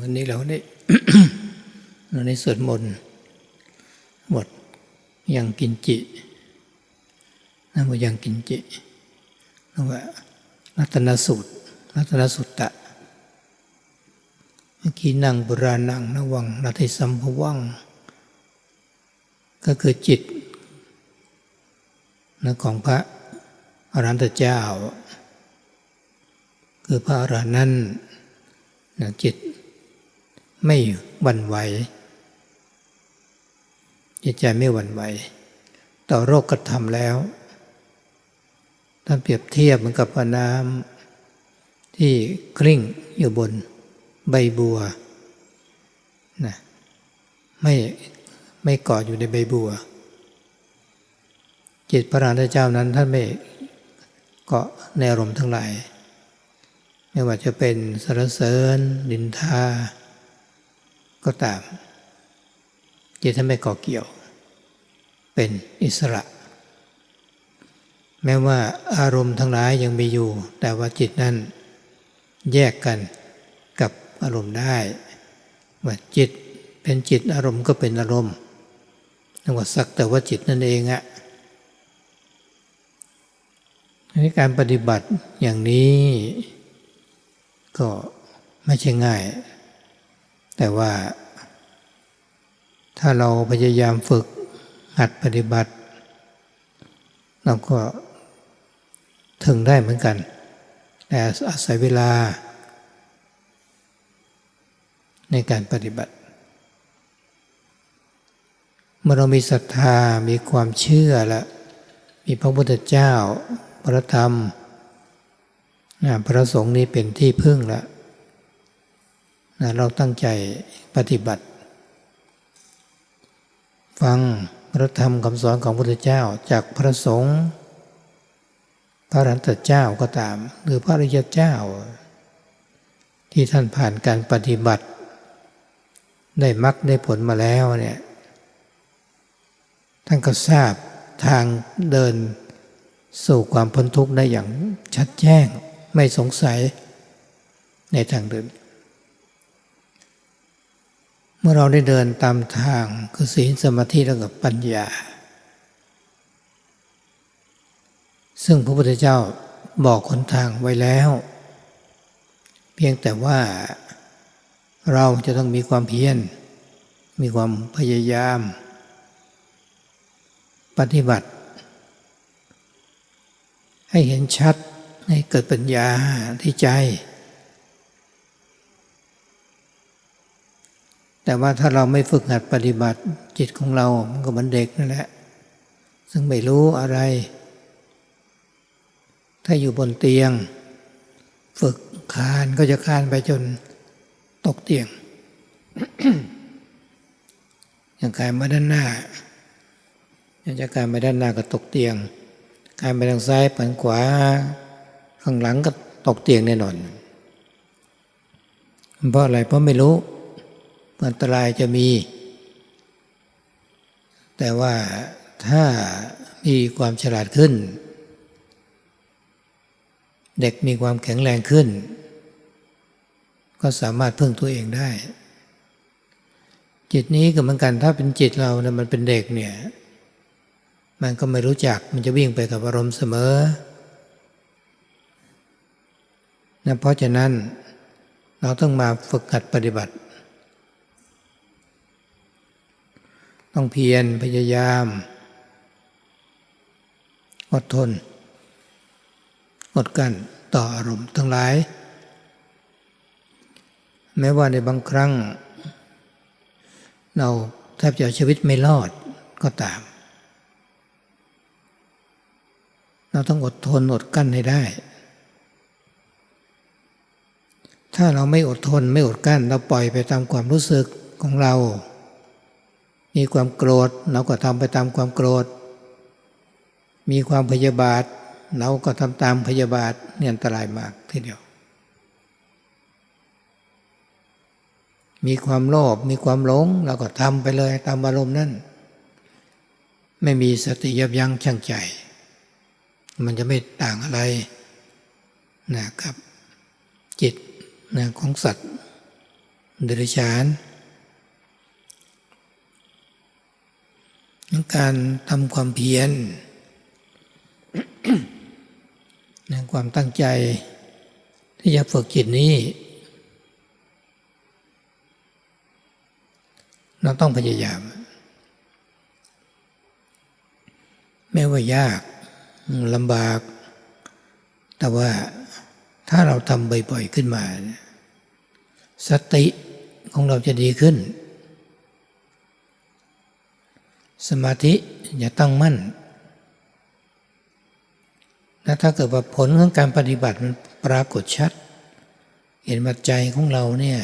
วันนี้เราได้เราได้สวดมนต์บทยังกินจินะบทยังกินจิเรียกว่ารัตนสูตรรัตนสุตตะเมื่อกี้นั่งบุรานังนวังรัติสัมภวัง ก็คือจิตนะของพระอรหันตเจ้า คือพระอรหันต์นั้นนะจิต ไม่หวั่นไหวจิตใจไม่หวั่นไหว ต่อโรคกระทำแล้ว ถ้าเปรียบเทียบเหมือนกับน้ำที่กลิ้งอยู่บนใบบัวนะไม่ไม่เกาะอยู่ในใบบัว จิตพระอรหันตเจ้านั้นท่านไม่เกาะในอารมณ์ทั้งหลาย ไม่ว่าจะเป็นสรรเสริญดินทา ก็ตาม จิตท่านไม่กาะเกี่ยว เป็นอิสระ แม้ว่าอารมณ์ทั้งหลายยังมีอยู่ แต่ว่าจิตนั้นแยกกันกับอารมณ์ได้ว่าจิตเป็นจิตอารมณ์ก็เป็นอารมณ์เรียกว่าสักแต่ว่าจิตนั่นเองอะในการปฏิบัติอย่างนี้ก็ไม่ใช่ง่าย แต่ว่า ถ้าเราพยายามฝึกหัดปฏิบัติ เราก็ถึงได้เหมือนกัน แต่อาศัยเวลา ในการปฏิบัติ เมื่อเรามีศรัทธามีความเชื่อแล้วมีพระพุทธเจ้า พระธรรม พระสงฆ์นี้เป็นที่พึ่งแล้วเราตั้งใจปฏิบัติ ฟังพระธรรมคำสอนของพระพุทธเจ้าจากพระสงฆ์พระรันตเจ้าก็ตาม หรือพระอริยเจ้า ที่ท่านผ่านการปฏิบัติ ได้มรรคได้ผลมาแล้วเนี่ยท่านก็ทราบทางเดินสู่ความพ้นทุกข์ได้อย่างชัดแจ้งไม่สงสัยในทางเดิน เมื่อเราได้เดินตามทางคือศีลสมาธิแล้วกับปัญญา ซึ่งพระพุทธเจ้าบอกคนทางไว้แล้ว เพียงแต่ว่าเราจะต้องมีความเพียร มีความพยายาม ปฏิบัติ ให้เห็นชัดให้เกิดปัญญาที่ใจ แต่ว่าถ้าเราไม่ฝึกหัดปฏิบัติจิตของเรา มันก็เหมือนเด็กนั่นแหละ ซึ่งไม่รู้อะไร ถ้าอยู่บนเตียง ฝึกคานก็จะคานไปจนตกเตียง อย่างกายมาด้านหน้า อย่างจะกายมาด้านหน้าก็ตกเตียงกายไปทางซ้ายไปทางขวา ข้างหลังก็ตกเตียงแน่นอน เพราะอะไรเพราะไม่รู้ อันตรายจะมี แต่ว่าถ้ามีความฉลาดขึ้น เด็กมีความแข็งแรงขึ้น ก็สามารถพึ่งตัวเองได้ จิตนี้ก็เหมือนกันถ้าเป็นจิตเรานี่ยมันเป็นเด็กเนี่ย มันก็ไม่รู้จักมันจะวิ่งไปกับอารมณ์เสมอนะเพราะฉะนั้นเราต้องมาฝึกหัดปฏิบัติ ต้องเพียรพยายาม อดทน อดกั้นต่ออารมณ์ทั้งหลาย แม้ว่าในบางครั้ง เราแทบจะชีวิตไม่รอดก็ตาม เราต้องอดทนอดกั้นให้ได้ ถ้าเราไม่อดทนไม่อดกั้น เราปล่อยไปตามความรู้สึกของเรา มีความโกรธ เราก็ทำไปตามความโกรธ มีความพยาบาท เราก็ทำตามพยาบาทเนี่ยอันตรายมากทีเดียว มีความโลภมีความหลงเราก็ทำไปเลยตามอารมณ์นั้นไม่มีสติยับยั้งชั่งใจ มันจะไม่ต่างอะไรนะครับ จิตนะของสัตว์เดรัจฉาน การทำความเพียรในความตั้งใจที่จะฝึกจิตนี้ เราต้องพยายามแม้ว่ายากลำบาก แต่ว่าถ้าเราทำบ่อยๆขึ้นมา สติของเราจะดีขึ้น สมาธิจะตั้งมั่นและถ้าเกิดว่าผลของการปฏิบัติมันปรากฏชัด เห็นว่าใจของเราเนี่ย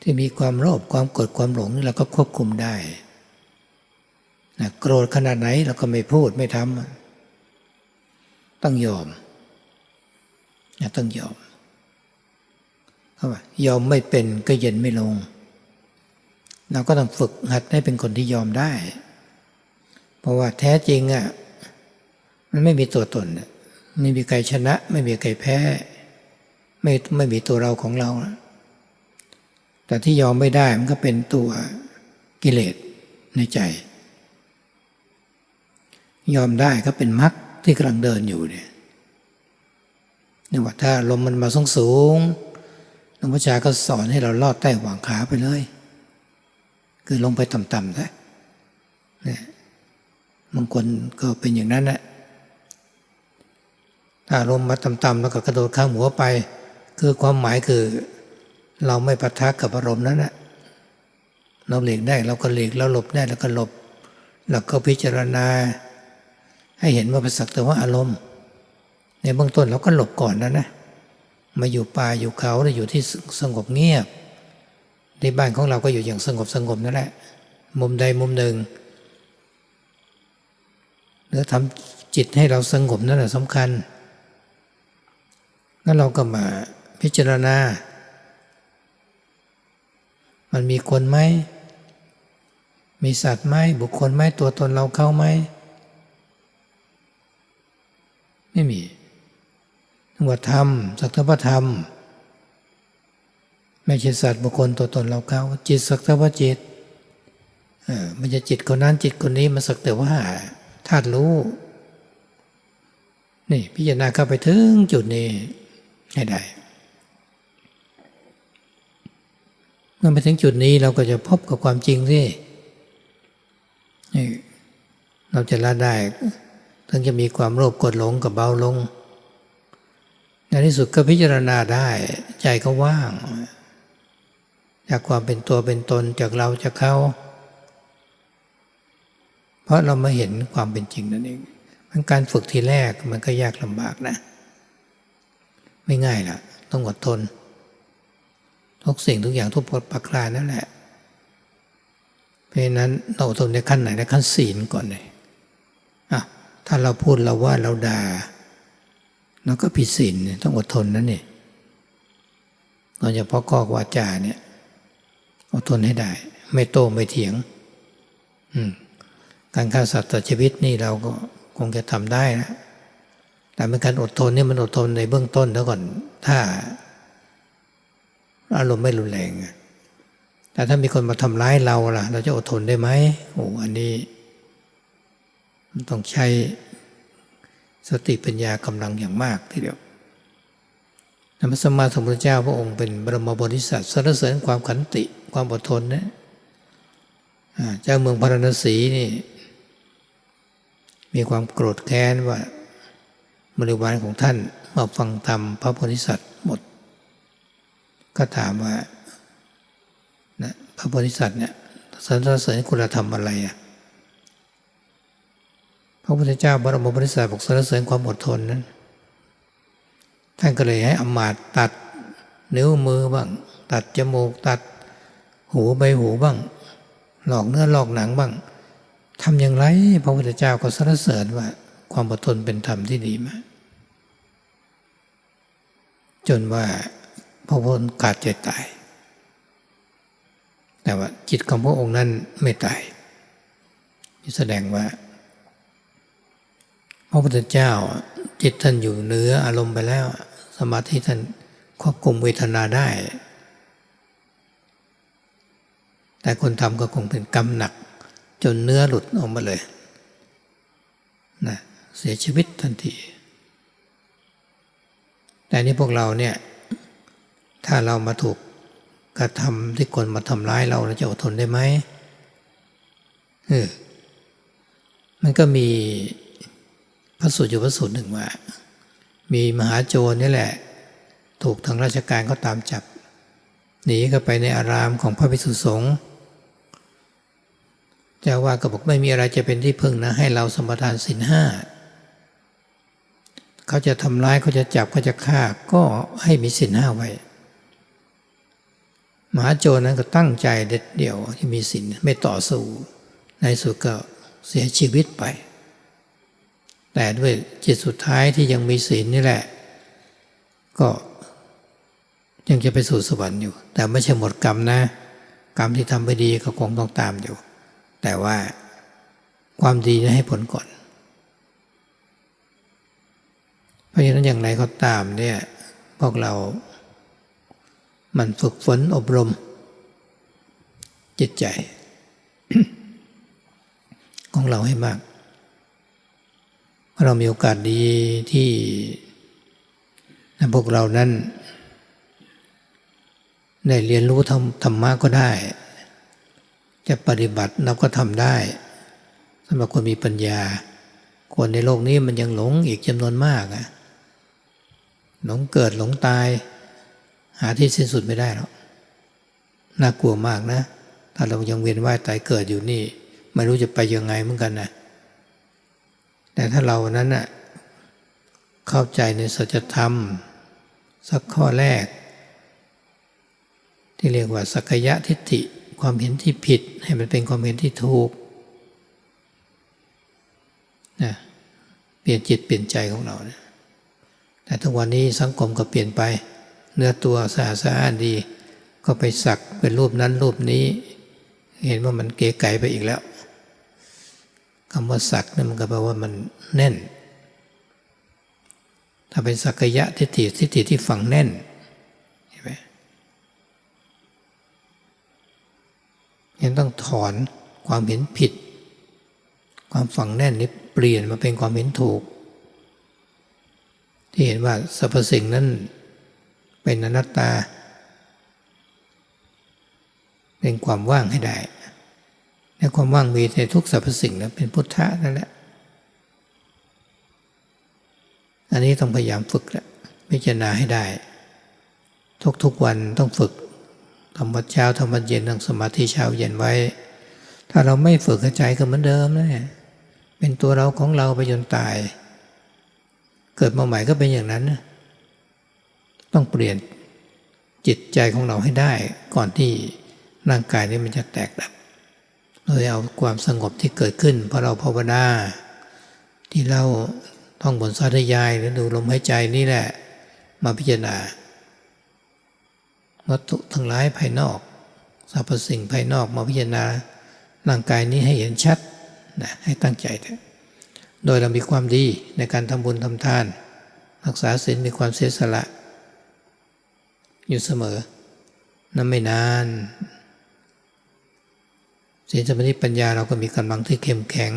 ที่มีความโลภความโกรธความหลงนี่เราก็ควบคุมได้นะโกรธขนาดไหนเราก็ไม่พูดไม่ทำต้องยอมนะต้องยอมเข้าไปยอมไม่เป็นก็เย็นไม่ลง เราก็ต้องฝึกหัดให้เป็นคนที่ยอมได้ เพราะว่าแท้จริงอะมันไม่มีตัวตนไม่มีใครชนะ ไม่มีใครแพ้ ไม่ไม่มีตัวเราของเรา แต่ที่ยอมไม่ได้มันก็เป็นตัวกิเลสในใจ ยอมได้ก็เป็นมรรคที่กำลังเดินอยู่เนี่ยนี่ว่าถ้าลมมันมาสูงสูงหลวงพ่อชาก็สอนให้เราลอดใต้หว่างขาไปเลย คือลงไปต่ำๆนะเนี่ยบางคนก็เป็นอย่างนั้นแหละถ้าลมมาต่ำๆแล้วก็กระโดดข้ามหัวไป คือความหมายคือเราไม่ปะทะกับอารมณ์นั้นแหละเราหลีกได้เราก็หลีกเราหลบได้แล้วก็หลบแล้วก็พิจารณา ให้เห็นว่าเป็นสักแต่ว่าอารมณ์ ในเบื้องต้นเราก็หลบก่อนนะนะมาอยู่ป่าอยู่เขาหรืออยู่ที่สงบเงียบ ในบ้านของเราก็อยู่อย่างสงบสงบนั่นแหละ มุมใดมุมหนึ่งแล้วทำจิตให้เราสงบนั่นแหละสำคัญแล้วเราก็มาพิจารณา มันมีคนไหม มีสัตว์ไหม บุคคลไหม ตัวตนเราเข้าไหม ไม่มีว่าธรรมสักทวธรรม ไม่ใช่สัตว์บุคคลตัวตนเราเขาจิตสักทวจิตมันจะจิตคนนั้นจิตคนนี้มันสักแต่ว่าธาตุรู้ นี่พิจารณาเข้าไปถึงจุดนี้ให้ได้เมื่อไปถึงจุดนี้เราก็จะพบกับความจริงที่เราจะละได้ถึงจะมีความโลภกดหลงกับเบาลง ในที่สุดก็พิจารณาได้ใจก็ว่าง จากความเป็นตัวเป็นตนจากเราจากเขา เพราะเรามาเห็นความเป็นจริงนั่นเองมันการฝึกทีแรกมันก็ยากลำบากนะ ไม่ง่ายล่ะ ต้องอดทน ทุกสิ่งทุกอย่างทุกประการนั่นแหละ เพราะนั้นเราอดทนในขั้นไหนในขั้นศีลก่อนเลยอะถ้าเราพูดเราว่าเราด่าเราก็ผิดศีลต้องอดทนนั่นนี่โดยเฉพาะข้อวาจาเนี่ย อดทนให้ได้ ไม่โต้ไม่เถียงการฆ่าสัตว์ตัดชีวิตนี่เราก็คงจะทำได้นะแต่เป็นการอดทนนี่มันอดทนในเบื้องต้นแล้วก่อน ถ้า อารมณ์ไม่รุนแรงแต่ถ้ามีคนมาทำร้ายเราล่ะ เราจะอดทนได้ไหมโอ้อันนี้ต้องใช้สติปัญญากำลังอย่างมากทีเดียวธรรมสมมาสมุทรเจ้าพระองค์เป็นบรมบริษัทสรรเสริญความขันติ ความอดทนนะเจ้าเมืองพาราณสีนี่ มีความโกรธแค้นว่าบริวารของท่านมาฟังธรรมพระโพธิสัตว์หมด ก็ถามว่านะพระโพธิสัตว์เนี่ยสรรเสริญคุณธรรมอะไรอะพระพุทธเจ้าบรมบริษัทบอกสรรเสริญความอดทนนั้น ท่านก็เลยให้อมาตตัดนิ้วมือบ้าง ตัดจมูกตัด หูใบหูบ้าง หลอกเนื้อหลอกหนังบ้างทำอย่างไรพระพุทธเจ้าก็สรรเสริญว่า ความอดทนเป็นธรรมที่ดีมากจนว่าพระพุทธขาดใจตาย แต่ว่าจิตของพระองค์นั้นไม่ตายแสดงว่า พระพุทธเจ้าจิตท่านอยู่เนื้ออารมณ์ไปแล้ว สมาธิท่านควบคุมเวทนาได้ แต่คนทำก็คงเป็นกรรมหนัก จนเนื้อหลุดออกมาเลยนะเสียชีวิตทันที แต่นี่พวกเราเนี่ย ถ้าเรามาถูกกระทำที่คนมาทำร้ายเราเราจะอดทนได้ไหมเออมันก็มีพระสูตรอยู่พระสูตรหนึ่งว่า มีมหาโจรนี่แหละ ถูกทางราชการก็ตามจับ หนีก็ไปในอารามของพระภิกษุสงฆ์เจ้าว่าก็บอกไม่มีอะไรจะเป็นที่พึ่งนะ ให้เราสมทานศีลห้าเขาจะทำร้ายเขาจะจับเขาจะฆ่าก็ให้มีศีลห้าไว้มหาโจรนั้นก็ตั้งใจเด็ดเดี่ยวที่มีศีลไม่ต่อสู้ ในสุดก็เสียชีวิตไป แต่ด้วยจิตสุดท้ายที่ยังมีศีลนี่แหละ ก็ ยังจะไปสู่สวรรค์อยู่ แต่ไม่ใช่หมดกรรมนะ กรรมที่ทำไปดีก็คงต้องตามอยู่ แต่ว่าความดีจะให้ผลก่อน เพราะฉะนั้นอย่างไรก็ตามเนี่ยพวกเรา มันฝึกฝนอบรม จิตใจ ของเราให้มากเพราะเรามีโอกาสดีที่พวกเรานั้น ได้เรียนรู้ธรรมธรมะก็ได้ จะปฏิบัติเราก็ทำได้สำหรับคนมีปัญญา คนในโลกนี้มันยังหลงอีกจำนวนมากอะหลงเกิดหลงตาย หาที่สิ้นสุดไม่ได้หรอกน่ากลัวมากนะ ถ้าเรายังเวียนว่ายตายเกิดอยู่นี่ ไม่รู้จะไปยังไงเหมือนกันนะแต่ถ้าเรานั้นน่ะเข้าใจในสัจธรรม สักข้อแรก ที่เรียกว่าสักยะทิฏฐิความเห็นที่ผิดให้มันเป็นความเห็นที่ถูกนะเปลี่ยนจิตเปลี่ยนใจของเรานะแต่ทุกวันนี้สังคมก็เปลี่ยนไป เนื้อตัวสะอาดสะอานดี ก็ไปสักเป็นรูปนั้นรูปนี้ เห็นว่ามันเก๋ไก๋ไปอีกแล้วคำว่าสักนั่นมันก็แปลว่ามันแน่น ถ้าเป็นสักยะทิฏฐิทิฏฐิที่ฝังแน่นเห็นไหม ยังต้องถอนความเห็นผิด ความฝังแน่นนี้เปลี่ยนมาเป็นความเห็นถูก ที่เห็นว่าสรรพสิ่งนั้นเป็นอนัตตา เป็นความว่างให้ได้ในความว่างมีในทุกสรรพสิ่งนะเป็นพุทธะนั่นแหละ อันนี้ต้องพยายามฝึกแหละพิจารณาให้ได้ ทุกๆวันต้องฝึก ทำวัดเช้าทำวัดเย็นนั่งสมาธิเช้าเย็นไว้ ถ้าเราไม่ฝึกใจก็เหมือนเดิมนะเป็นตัวเราของเราไปจนตาย เกิดมาใหม่ก็เป็นอย่างนั้นนะต้องเปลี่ยนจิตใจของเราให้ได้ ก่อนที่ร่างกายนี้มันจะแตกดับโดยเอาความสงบที่เกิดขึ้นเพราะเราภาวนาที่เราท่องบนสาธยายหรือดูลมหายใจนี่แหละ มาพิจารณา วัตถุทั้งหลายภายนอกสรรพสิ่งภายนอกมาพิจารณาร่างกายนี้ให้เห็นชัดนะให้ตั้งใจเถอะโดยเรามีความดีในการทำบุญทำทาน รักษาศีลมีความเสียสละ อยู่เสมอนั้นไม่นานศีลสมาธิปัญญาเราก็มีกำลังที่เข้มแข็ง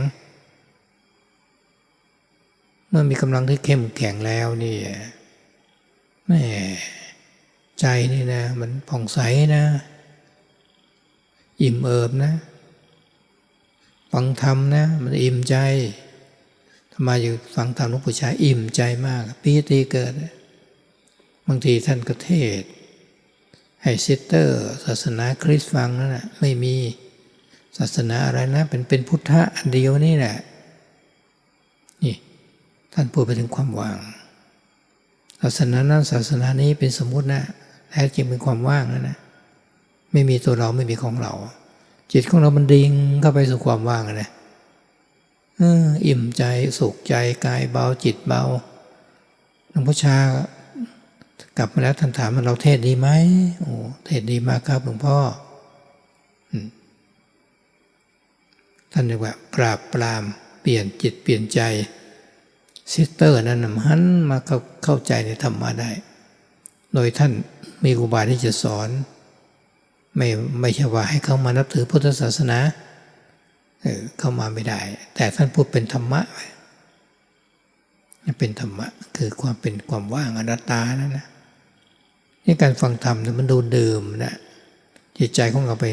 เมื่อมีกำลังที่เข้มแข็งแล้วนี่แม่ ใจนี่นะ มันผ่องใสนะอิ่มเอิบนะฟังธรรมนะ มันอิ่มใจทำไมอยู่ฟังธรรมหลวงปู่ชายอิ่มใจมากปีติเกิด บางทีท่านก็เทศ ให้ซิสเตอร์ ศาสนาคริสต์ฟังนั่นแหะไม่มีศาสนาอะไรนะ เป็นเป็นพุทธะอันเดียวนี่แหละ นี่ ท่านพูดไปถึงความว่าง ศาสนานั้นศาสนานี้เป็นสมมุตินะ แท้จริงเป็นความว่างนะนะไม่มีตัวเราไม่มีของเรา จิตของเรามันดิ่งเข้าไปสู่ความว่างนะเอออิ่มใจสุขใจกายเบาจิตเบาหลวงพ่อชากลับมาแล้วท่านถามว่าเราเทศดีไหมโอ้เทศดีมากครับหลวงพ่อท่านเรียกว่าปราบปรามเปลี่ยนจิตเปลี่ยนใจ ซิสเตอร์นั้นหันมาเข้าเข้าใจในธรรมะได้ โดยท่านมีอุบายที่จะสอน ไม่ไม่ใช่ว่าให้เขามานับถือพุทธศาสนาเข้ามาไม่ได้ แต่ท่านพูดเป็นธรรมะเป็นธรรมะคือความเป็นความว่างอนัตตานั่นนะนี่การฟังธรรมมันดูดื่มนะจิตใจของเราไป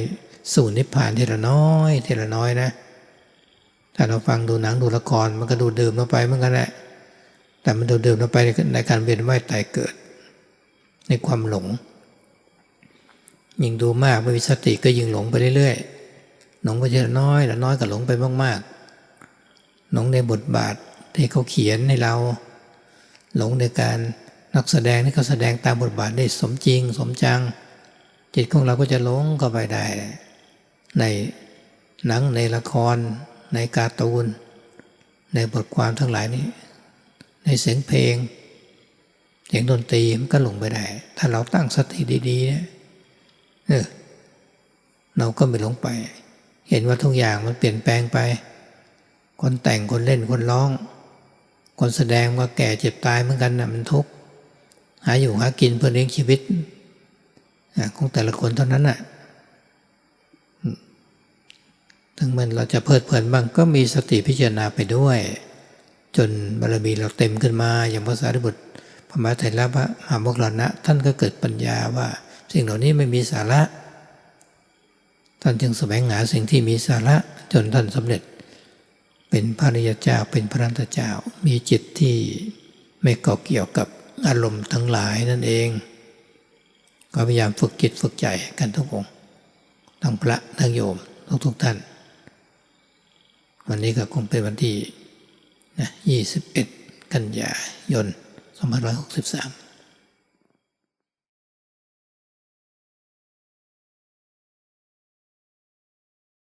สู่นิพพานทีละน้อยทีละน้อยนะถ้าเราฟังดูหนังดูละครมันก็ดูดื่มลงไปเหมือนกันแหละแต่มันดูดื่มลงไปในการเวียนว่ายตายเกิด ในความหลง ยิ่งดูมากไม่มีสติก็ยิ่งหลงไปเรื่อยๆหลงไปทีละน้อยละน้อยก็หลงไปมากๆหลงในบทบาทที่เขาเขียนให้เรา หลงในการนักแสดงที่เขาแสดงตามบทบาทได้สมจริง สมจัง จิตของเราก็จะหลงเข้าไปได้ ในหนังในละคร ในการ์ตูน ในบทความทั้งหลายนี้ ในเสียงเพลง เสียงดนตรีมันก็หลงไปได้ ถ้าเราตั้งสติดีๆเนี่ยเออเราก็ไม่หลงไป เห็นว่าทุกอย่างมันเปลี่ยนแปลงไป คนแต่งคนเล่นคนร้อง คนแสดงว่าแก่เจ็บตายเหมือนกันนะมันทุกข์หาอยู่หากินเพื่อเลี้ยงชีวิตของแต่ละคนเท่านั้นน่ะถึงมันเราจะเพลิดเพลินบ้างก็มีสติพิจารณาไปด้วย จนบารมีเราเต็มขึ้นมาอย่างภาษาริบุตร พระมหาไตรละพระมหามกขลานะท่านก็เกิดปัญญาว่า สิ่งเหล่านี้ไม่มีสาระ ท่านจึงแสวงหาสิ่งที่มีสาระจนท่านสำเร็จ เป็นพระริยเจ้าเป็นพระนันตเจ้า มีจิตที่ไม่เกเกี่ยวกับอารมณ์ทั้งหลายนั่นเอง ก็พยายามฝึกจิตฝึกใจกันทุกองค์ทั้งพระทั้งโยมทุกทุกๆท่าน วันนี้ก็คงเป็นวันที่นะ21 กันยายน 2563